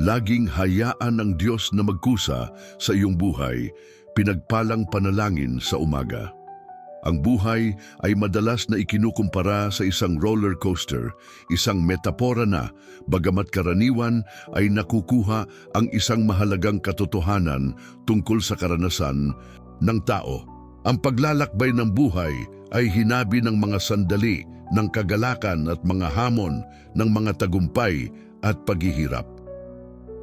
Laging hayaan ng Diyos na magkusa sa iyong buhay, pinagpalang panalangin sa umaga. Ang buhay ay madalas na ikinukumpara sa isang roller coaster, isang metapora na, bagamat karaniwan ay nakukuha ang isang mahalagang katotohanan tungkol sa karanasan ng tao. Ang paglalakbay ng buhay ay hinabi ng mga sandali ng kagalakan at mga hamon ng mga tagumpay at paghihirap.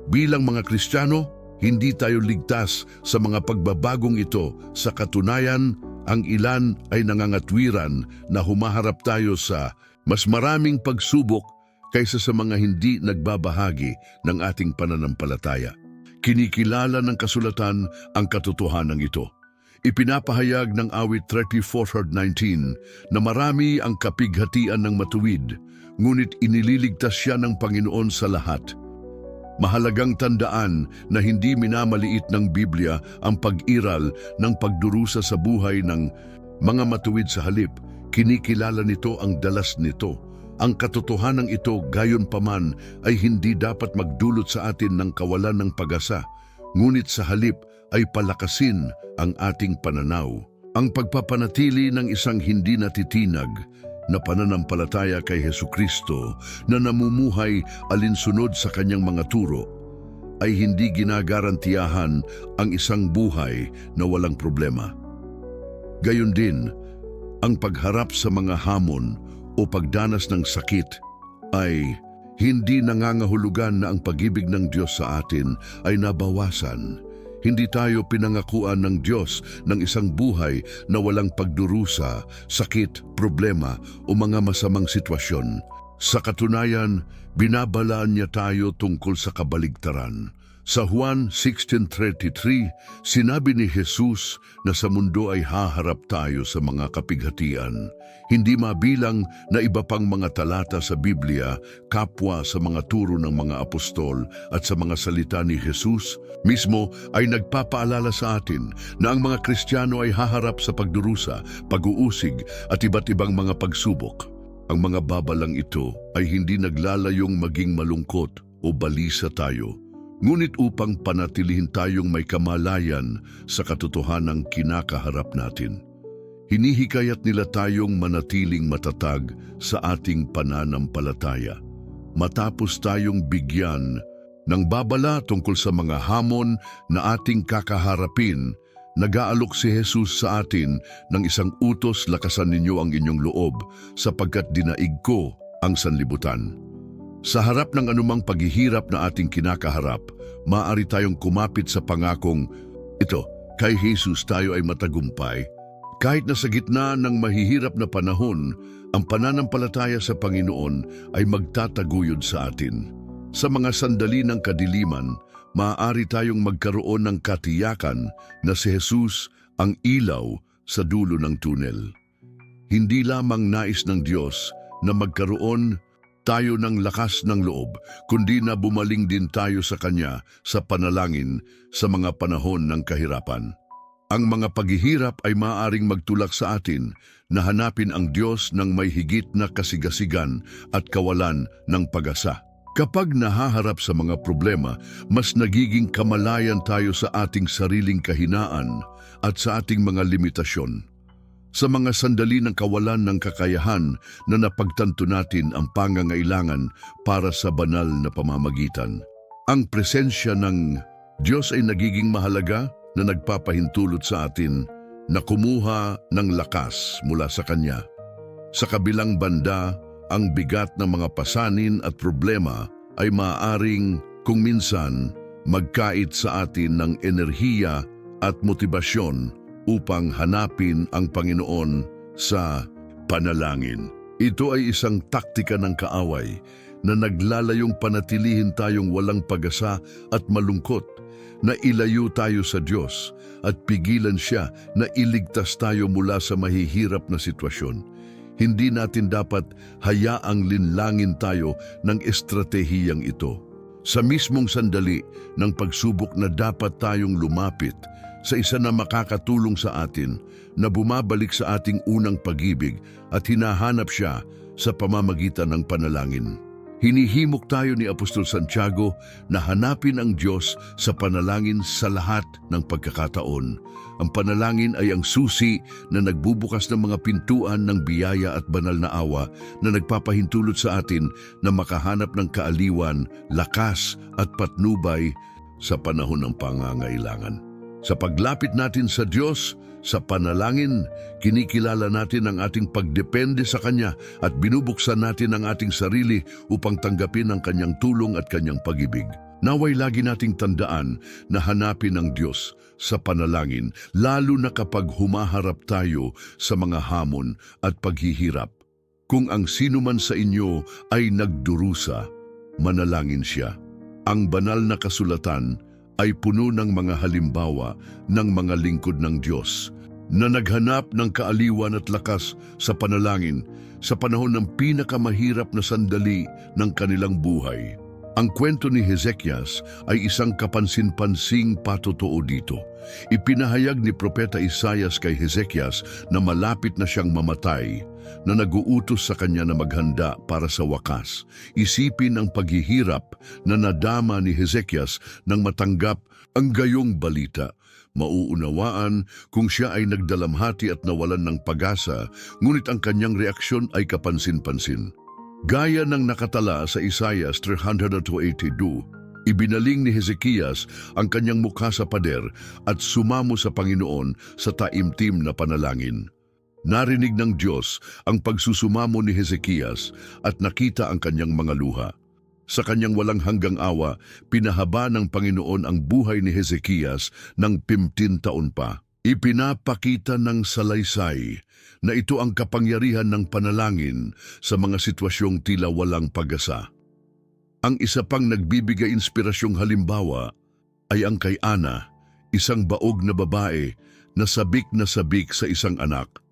Bilang mga Kristiyano, hindi tayo ligtas sa mga pagbabagong ito. Sa katunayan, ang ilan ay nangangatwiran na humaharap tayo sa mas maraming pagsubok kaysa sa mga hindi nagbabahagi ng ating pananampalataya. Kinikilala ng kasulatan ang katotohanan ito. Ipinapahayag ng awit 34.19 na marami ang kapighatian ng matuwid, ngunit inililigtas siya ng Panginoon sa lahat. Mahalagang tandaan na hindi minamaliit ng Biblia ang pag-iral ng pagdurusa sa buhay ng mga matuwid sa halip. Kinikilala nito ang dalas nito. Ang katotohanan ito gayon paman ay hindi dapat magdulot sa atin ng kawalan ng pag-asa, ngunit sa halip ay palakasin ang ating pananaw. Ang pagpapanatili ng isang hindi natitinag na pananampalataya kay Heso Kristo na namumuhay alinsunod sa kanyang mga turo ay hindi ginagarantiyahan ang isang buhay na walang problema. Gayon din, ang pagharap sa mga hamon o pagdanas ng sakit ay hindi nangangahulugan na ang pag-ibig ng Diyos sa atin ay nabawasan. Hindi tayo pinangakuan ng Diyos ng isang buhay na walang pagdurusa, sakit, problema o mga masamang sitwasyon. Sa katunayan, binabalaan niya tayo tungkol sa kabaligtaran. Sa Juan 16.33, sinabi ni Jesus na sa mundo ay haharap tayo sa mga kapighatian. Hindi mabilang na iba pang mga talata sa Biblia, kapwa sa mga turo ng mga apostol at sa mga salita ni Jesus, mismo ay nagpapaalala sa atin na ang mga Kristiyano ay haharap sa pagdurusa, pag-uusig at iba't ibang mga pagsubok. Ang mga babalang ito ay hindi naglalayong maging malungkot o balisa tayo, ngunit upang panatilihin tayong may kamalayan sa katotohanang kinakaharap natin. Hinihikayat nila tayong manatiling matatag sa ating pananampalataya. Matapos tayong bigyan ng babala tungkol sa mga hamon na ating kakaharapin, nag-aalok si Jesus sa atin ng isang utos lakasan ninyo ang inyong loob sapagkat dinaig ko ang sanlibutan. Sa harap ng anumang paghihirap na ating kinakaharap, maaari tayong kumapit sa pangakong, ito, kay Jesus tayo ay matagumpay. Kahit na sa gitna ng mahihirap na panahon, ang pananampalataya sa Panginoon ay magtataguyod sa atin. Sa mga sandali ng kadiliman, maaari tayong magkaroon ng katiyakan na si Jesus ang ilaw sa dulo ng tunel. Hindi lamang nais ng Diyos na magkaroon tayo ng lakas ng loob, kundi na bumaling din tayo sa Kanya sa panalangin sa mga panahon ng kahirapan. Ang mga paghihirap ay maaaring magtulak sa atin na hanapin ang Diyos ng may higit na kasigasigan at kawalan ng pag-asa. Kapag nahaharap sa mga problema, mas nagiging kamalayan tayo sa ating sariling kahinaan at sa ating mga limitasyon. Sa mga sandali ng kawalan ng kakayahan na napagtanto natin ang pangangailangan para sa banal na pamamagitan. Ang presensya ng Diyos ay nagiging mahalaga na nagpapahintulot sa atin na kumuha ng lakas mula sa Kanya. Sa kabilang banda, ang bigat ng mga pasanin at problema ay maaaring kung minsan magkait sa atin ng enerhiya at motibasyon upang hanapin ang Panginoon sa panalangin. Ito ay isang taktika ng kaaway na naglalayong panatilihin tayong walang pag-asa at malungkot na ilayo tayo sa Diyos at pigilan siya na iligtas tayo mula sa mahihirap na sitwasyon. Hindi natin dapat hayaang linlangin tayo ng estratehiyang ito. Sa mismong sandali ng pagsubok na dapat tayong lumapit sa isa na makakatulong sa atin na bumabalik sa ating unang pag-ibig at hinahanap siya sa pamamagitan ng panalangin. Hinihimok tayo ni Apostol Santiago na hanapin ang Diyos sa panalangin sa lahat ng pagkakataon. Ang panalangin ay ang susi na nagbubukas ng mga pintuan ng biyaya at banal na awa na nagpapahintulot sa atin na makahanap ng kaaliwan, lakas at patnubay sa panahon ng pangangailangan. Sa paglapit natin sa Diyos, sa panalangin, kinikilala natin ang ating pagdepende sa Kanya at binubuksan natin ang ating sarili upang tanggapin ang Kanyang tulong at Kanyang pag-ibig. Naway lagi nating tandaan na hanapin ang Diyos sa panalangin, lalo na kapag humaharap tayo sa mga hamon at paghihirap. Kung ang sino man sa inyo ay nagdurusa, manalangin siya. Ang banal na kasulatan ay puno ng mga halimbawa ng mga lingkod ng Diyos na naghanap ng kaaliwan at lakas sa panalangin sa panahon ng pinakamahirap na sandali ng kanilang buhay. Ang kwento ni Hezekias ay isang kapansin-pansing patotoo dito. Ipinahayag ni Propeta Isaias kay Hezekias na malapit na siyang mamatay, na naguutos sa kanya na maghanda para sa wakas. Isipin ang paghihirap na nadama ni Hezekias nang matanggap ang gayong balita. Mauunawaan kung siya ay nagdalamhati at nawalan ng pag-asa, ngunit ang kanyang reaksyon ay kapansin-pansin. Gaya ng nakatala sa Isaias 382, ibinaling ni Hezekias ang kanyang mukha sa pader at sumamo sa Panginoon sa taimtim na panalangin. Narinig ng Diyos ang pagsusumamo ni Hezekias at nakita ang kanyang mga luha. Sa kanyang walang hanggang awa, pinahaba ng Panginoon ang buhay ni Hezekias ng 15 taon pa. Ipinapakita ng salaysay na ito ang kapangyarihan ng panalangin sa mga sitwasyong tila walang pag-asa. Ang isa pang nagbibigay inspirasyong halimbawa ay ang kay Ana, isang baog na babae na sabik na sabik sa isang anak.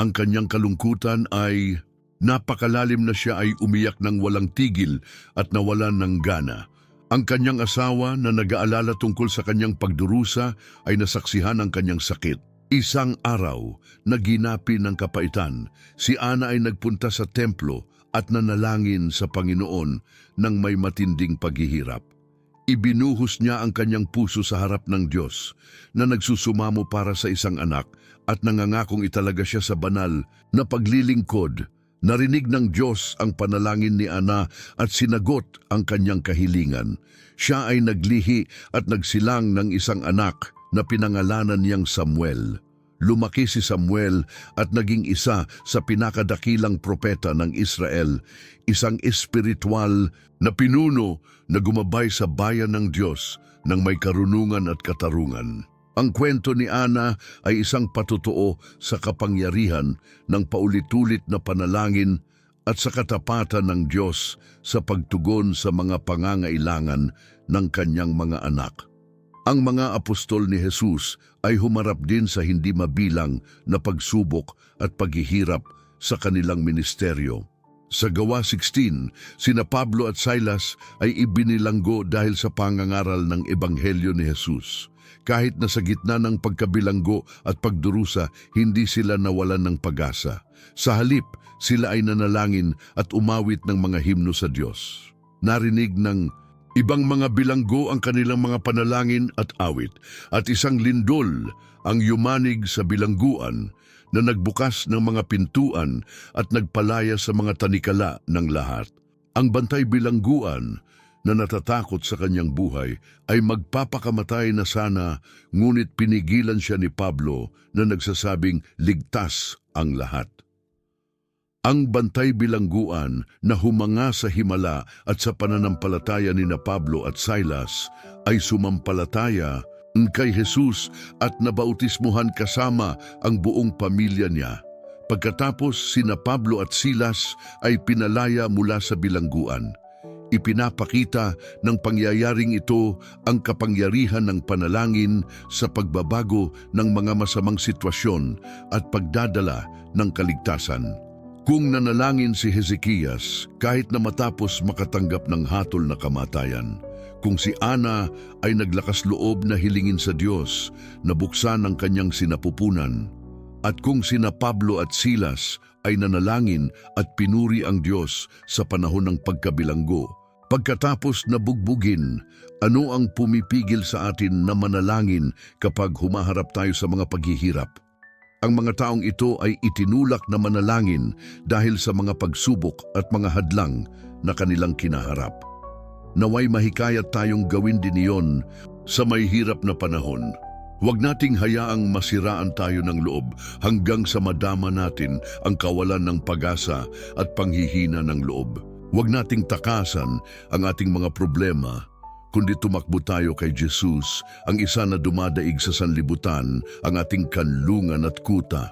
Ang kanyang kalungkutan ay napakalalim na siya ay umiyak ng walang tigil at nawalan ng gana. Ang kanyang asawa na nag-aalala tungkol sa kanyang pagdurusa ay nasaksihan ang kanyang sakit. Isang araw, naginapi ng kapaitan, si Ana ay nagpunta sa templo at nanalangin sa Panginoon ng may matinding paghihirap. Ibinuhos niya ang kanyang puso sa harap ng Diyos na nagsusumamo para sa isang anak at nangangakong italaga siya sa banal na paglilingkod. Narinig ng Diyos ang panalangin ni Ana at sinagot ang kanyang kahilingan. Siya ay naglihi at nagsilang ng isang anak na pinangalanan niyang Samuel. Lumaki si Samuel at naging isa sa pinakadakilang propeta ng Israel, isang espiritual na pinuno na gumabay sa bayan ng Diyos ng may karunungan at katarungan. Ang kwento ni Ana ay isang patutuo sa kapangyarihan ng paulit-ulit na panalangin at sa katapatan ng Diyos sa pagtugon sa mga pangangailangan ng kanyang mga anak. Ang mga apostol ni Jesus ay humarap din sa hindi mabilang na pagsubok at paghihirap sa kanilang ministeryo. Sa Gawa 16, sina Pablo at Silas ay ibinilanggo dahil sa pangangaral ng Ebanghelyo ni Jesus. Kahit na sa gitna ng pagkabilanggo at pagdurusa, hindi sila nawalan ng pag-asa. Sa halip, sila ay nanalangin at umawit ng mga himno sa Diyos. Narinig ng ibang mga bilanggo ang kanilang mga panalangin at awit, at isang lindol ang yumanig sa bilangguan na nagbukas ng mga pintuan at nagpalaya sa mga tanikala ng lahat. Ang bantay bilangguan na natatakot sa kanyang buhay ay magpapakamatay na sana ngunit pinigilan siya ni Pablo na nagsasabing ligtas ang lahat. Ang bantay bilangguan na humanga sa himala at sa pananampalataya ni na Pablo at Silas ay sumampalataya kay Jesus at nabautismuhan kasama ang buong pamilya niya. Pagkatapos sina Pablo at Silas ay pinalaya mula sa bilangguan. Ipinapakita ng pangyayaring ito ang kapangyarihan ng panalangin sa pagbabago ng mga masamang sitwasyon at pagdadala ng kaligtasan. Kung nanalangin si Hezekias kahit na matapos makatanggap ng hatol na kamatayan, kung si Ana ay naglakas loob na hilingin sa Diyos na buksan ang kanyang sinapupunan, At kung sina Pablo at Silas ay nanalangin at pinuri ang Diyos sa panahon ng pagkabilanggo, pagkatapos na bugbugin, ano ang pumipigil sa atin na manalangin kapag humaharap tayo sa mga paghihirap? Ang mga taong ito ay itinulak na manalangin dahil sa mga pagsubok at mga hadlang na kanilang kinaharap. Naway mahikayat tayong gawin din iyon sa may hirap na panahon. Huwag nating hayaang masiraan tayo ng loob hanggang sa madama natin ang kawalan ng pag-asa at panghihina ng loob. Huwag nating takasan ang ating mga problema, kundi tumakbo tayo kay Jesus, ang isa na dumadaig sa sanlibutan, ang ating kanlungan at kuta.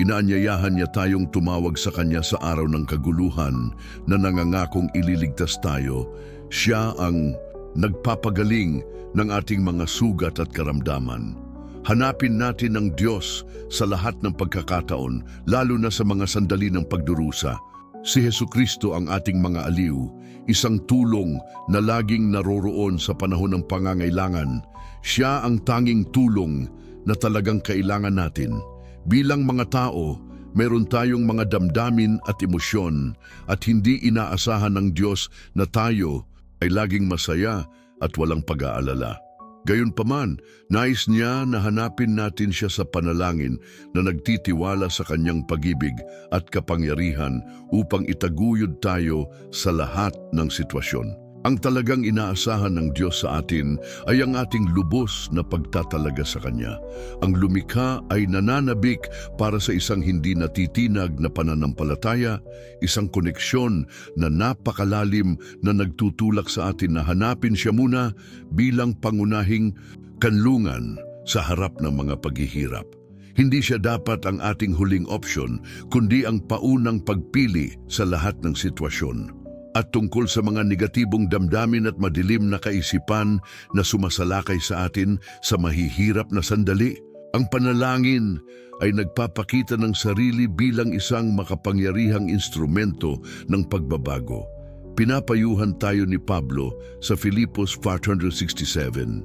Inaanyayahan niya tayong tumawag sa Kanya sa araw ng kaguluhan na nangangakong ililigtas tayo. Siya ang nagpapagaling ng ating mga sugat at karamdaman. Hanapin natin ang Diyos sa lahat ng pagkakataon, lalo na sa mga sandali ng pagdurusa. Si Heso Kristo ang ating mga aliw, isang tulong na laging naroroon sa panahon ng pangangailangan. Siya ang tanging tulong na talagang kailangan natin. Bilang mga tao, meron tayong mga damdamin at emosyon at hindi inaasahan ng Diyos na tayo ay laging masaya at walang pag-aalala. Gayunpaman, nais niya na hanapin natin siya sa panalangin na nagtitiwala sa kanyang pagibig at kapangyarihan upang itaguyod tayo sa lahat ng sitwasyon. Ang talagang inaasahan ng Diyos sa atin ay ang ating lubos na pagtatalaga sa Kanya. Ang lumikha ay nananabik para sa isang hindi natitinag na pananampalataya, isang koneksyon na napakalalim na nagtutulak sa atin na hanapin siya muna bilang pangunahing kanlungan sa harap ng mga paghihirap. Hindi siya dapat ang ating huling opsyon, kundi ang paunang pagpili sa lahat ng sitwasyon at tungkol sa mga negatibong damdamin at madilim na kaisipan na sumasalakay sa atin sa mahihirap na sandali. Ang panalangin ay nagpapakita ng sarili bilang isang makapangyarihang instrumento ng pagbabago. Pinapayuhan tayo ni Pablo sa Filipos 467.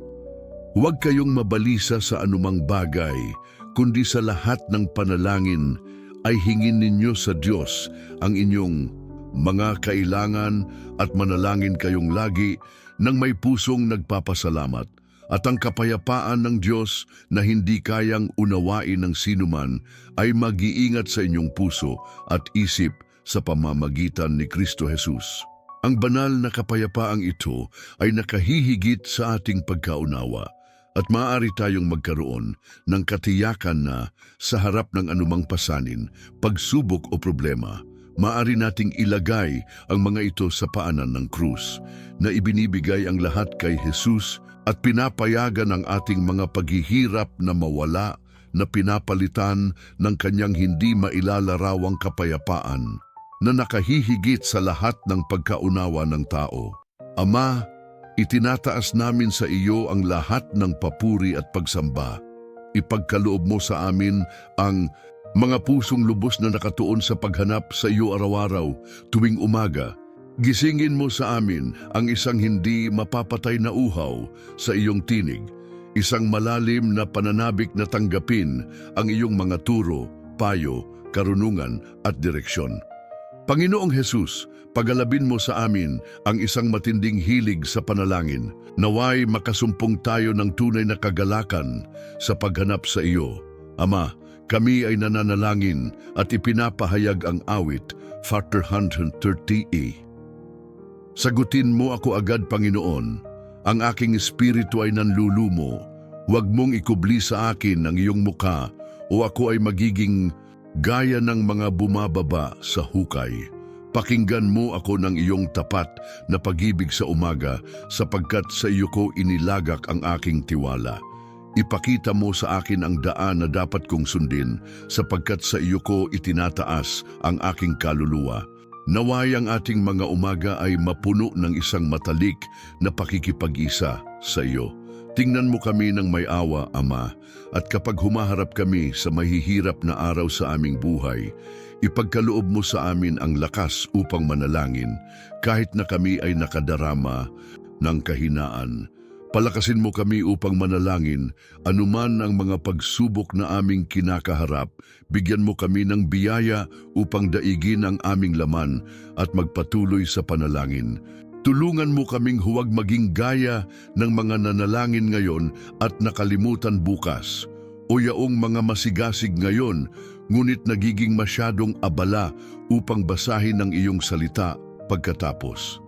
Huwag kayong mabalisa sa anumang bagay, kundi sa lahat ng panalangin ay hingin ninyo sa Diyos ang inyong mga kailangan at manalangin kayong lagi ng may pusong nagpapasalamat at ang kapayapaan ng Diyos na hindi kayang unawain ng sinuman ay mag-iingat sa inyong puso at isip sa pamamagitan ni Kristo Jesus. Ang banal na kapayapaang ito ay nakahihigit sa ating pagkaunawa at maaari tayong magkaroon ng katiyakan na sa harap ng anumang pasanin, pagsubok o problema, maaari nating ilagay ang mga ito sa paanan ng krus na ibinibigay ang lahat kay Jesus at pinapayagan ang ating mga paghihirap na mawala na pinapalitan ng kanyang hindi mailalarawang kapayapaan na nakahihigit sa lahat ng pagkaunawa ng tao. Ama, itinataas namin sa iyo ang lahat ng papuri at pagsamba. Ipagkaloob mo sa amin ang mga pusong lubos na nakatuon sa paghanap sa iyo araw-araw tuwing umaga, gisingin mo sa amin ang isang hindi mapapatay na uhaw sa iyong tinig, isang malalim na pananabik na tanggapin ang iyong mga turo, payo, karunungan at direksyon. Panginoong Hesus, pagalabin mo sa amin ang isang matinding hilig sa panalangin. Naway makasumpong tayo ng tunay na kagalakan sa paghanap sa iyo. Ama, kami ay nananalangin at ipinapahayag ang awit, Factor 130e. Sagutin mo ako agad, Panginoon. Ang aking espiritu ay nanlulumo. Huwag mong ikubli sa akin ang iyong muka o ako ay magiging gaya ng mga bumababa sa hukay. Pakinggan mo ako ng iyong tapat na pag-ibig sa umaga sapagkat sa iyo ko inilagak ang aking tiwala. Ipakita mo sa akin ang daan na dapat kong sundin sapagkat sa iyo ko itinataas ang aking kaluluwa. Naway ang ating mga umaga ay mapuno ng isang matalik na pakikipag-isa sa iyo. Tingnan mo kami ng may awa, Ama, at kapag humaharap kami sa mahihirap na araw sa aming buhay, ipagkaloob mo sa amin ang lakas upang manalangin kahit na kami ay nakadarama ng kahinaan Palakasin mo kami upang manalangin, anuman ang mga pagsubok na aming kinakaharap, bigyan mo kami ng biyaya upang daigin ang aming laman at magpatuloy sa panalangin. Tulungan mo kaming huwag maging gaya ng mga nanalangin ngayon at nakalimutan bukas. O yaong mga masigasig ngayon, ngunit nagiging masyadong abala upang basahin ang iyong salita pagkatapos.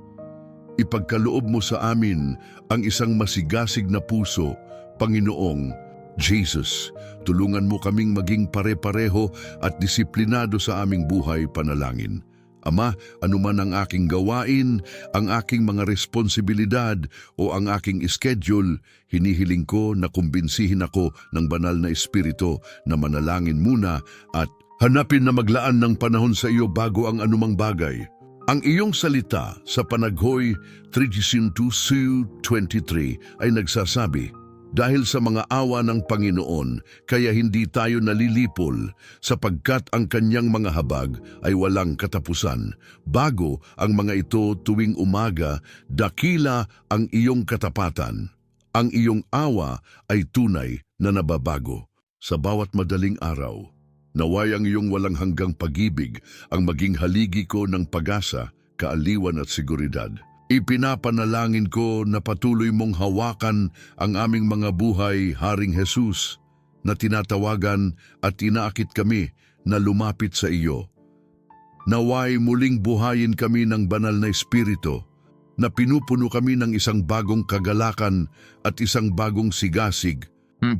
Ipagkaloob mo sa amin ang isang masigasig na puso, Panginoong Jesus. Tulungan mo kaming maging pare-pareho at disiplinado sa aming buhay panalangin. Ama, anuman ang aking gawain, ang aking mga responsibilidad o ang aking schedule, hinihiling ko na kumbinsihin ako ng banal na espiritu na manalangin muna at hanapin na maglaan ng panahon sa iyo bago ang anumang bagay. Ang iyong salita sa panaghoy 3.22.23 ay nagsasabi, Dahil sa mga awa ng Panginoon, kaya hindi tayo nalilipol, sapagkat ang kanyang mga habag ay walang katapusan. Bago ang mga ito tuwing umaga, dakila ang iyong katapatan. Ang iyong awa ay tunay na nababago sa bawat madaling araw. Naway ang iyong walang hanggang pag-ibig ang maging haligi ko ng pag-asa, kaaliwan at seguridad. Ipinapanalangin ko na patuloy mong hawakan ang aming mga buhay, Haring Jesus, na tinatawagan at inaakit kami na lumapit sa iyo. Naway muling buhayin kami ng banal na espiritu, na pinupuno kami ng isang bagong kagalakan at isang bagong sigasig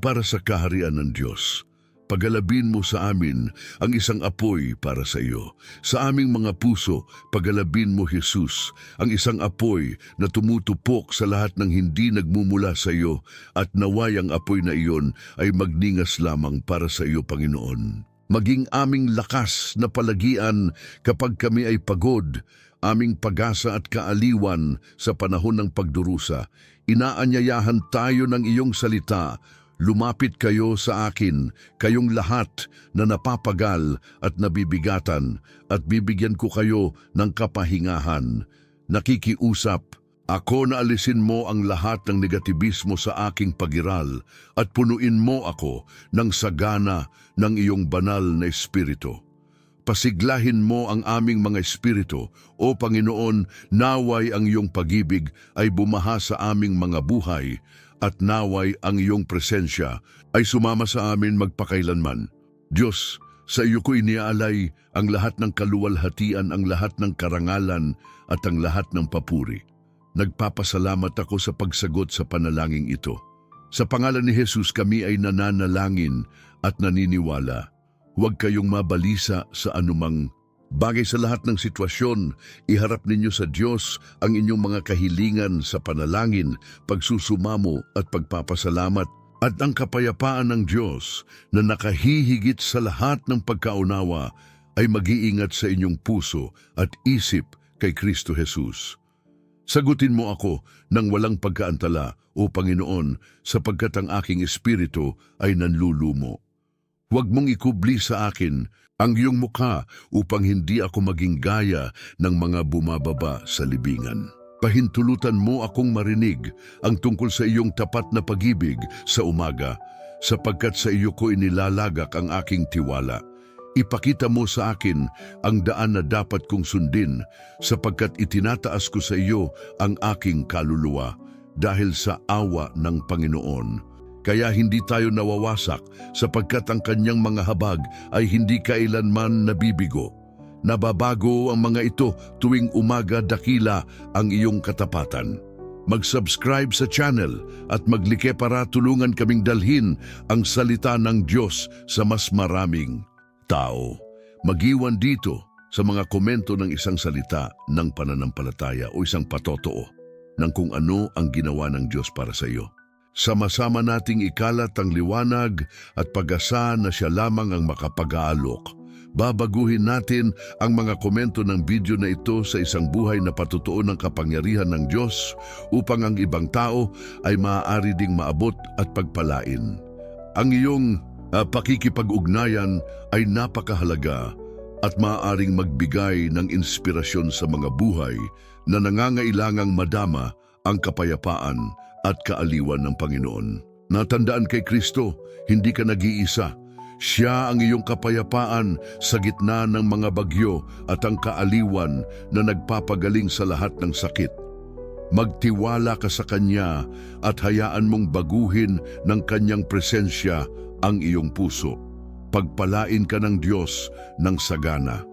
para sa kaharian ng Diyos. Pagalabin mo sa amin ang isang apoy para sa iyo. Sa aming mga puso, pagalabin mo, Jesus, ang isang apoy na tumutupok sa lahat ng hindi nagmumula sa iyo at naway ang apoy na iyon ay magningas lamang para sa iyo, Panginoon. Maging aming lakas na palagian kapag kami ay pagod, aming pag-asa at kaaliwan sa panahon ng pagdurusa. Inaanyayahan tayo ng iyong salita Lumapit kayo sa akin, kayong lahat na napapagal at nabibigatan, at bibigyan ko kayo ng kapahingahan. Nakikiusap, ako na alisin mo ang lahat ng negatibismo sa aking pagiral at punuin mo ako ng sagana ng iyong banal na espiritu. Pasiglahin mo ang aming mga espiritu, O Panginoon, naway ang iyong pagibig ay bumaha sa aming mga buhay, at naway ang iyong presensya ay sumama sa amin magpakailanman. Diyos, sa iyo ko iniaalay ang lahat ng kaluwalhatian, ang lahat ng karangalan at ang lahat ng papuri. Nagpapasalamat ako sa pagsagot sa panalangin ito. Sa pangalan ni Jesus kami ay nananalangin at naniniwala. Huwag kayong mabalisa sa anumang Bagay sa lahat ng sitwasyon, iharap ninyo sa Diyos ang inyong mga kahilingan sa panalangin, pagsusumamo at pagpapasalamat at ang kapayapaan ng Diyos na nakahihigit sa lahat ng pagkaunawa ay mag-iingat sa inyong puso at isip kay Kristo Jesus. Sagutin mo ako ng walang pagkaantala, O Panginoon, sapagkat ang aking espiritu ay nanlulumo. Huwag mong ikubli sa akin ang iyong mukha upang hindi ako maging gaya ng mga bumababa sa libingan. Pahintulutan mo akong marinig ang tungkol sa iyong tapat na pag-ibig sa umaga, sapagkat sa iyo ko inilalagak ang aking tiwala. Ipakita mo sa akin ang daan na dapat kong sundin, sapagkat itinataas ko sa iyo ang aking kaluluwa dahil sa awa ng Panginoon. Kaya hindi tayo nawawasak sapagkat ang kanyang mga habag ay hindi kailanman nabibigo. Nababago ang mga ito tuwing umaga dakila ang iyong katapatan. Mag-subscribe sa channel at maglike para tulungan kaming dalhin ang salita ng Diyos sa mas maraming tao. Magiwan dito sa mga komento ng isang salita ng pananampalataya o isang patotoo ng kung ano ang ginawa ng Diyos para sa iyo. Sama-sama nating ikalat ang liwanag at pag-asa na siya lamang ang makapag-aalok. Babaguhin natin ang mga komento ng video na ito sa isang buhay na patutuo ng kapangyarihan ng Diyos upang ang ibang tao ay maaari ding maabot at pagpalain. Ang iyong uh, pakikipag-ugnayan ay napakahalaga at maaaring magbigay ng inspirasyon sa mga buhay na nangangailangang madama ang kapayapaan at kaaliwan ng Panginoon. Natandaan kay Kristo, hindi ka nag-iisa. Siya ang iyong kapayapaan sa gitna ng mga bagyo at ang kaaliwan na nagpapagaling sa lahat ng sakit. Magtiwala ka sa Kanya at hayaan mong baguhin ng Kanyang presensya ang iyong puso. Pagpalain ka ng Diyos ng sagana.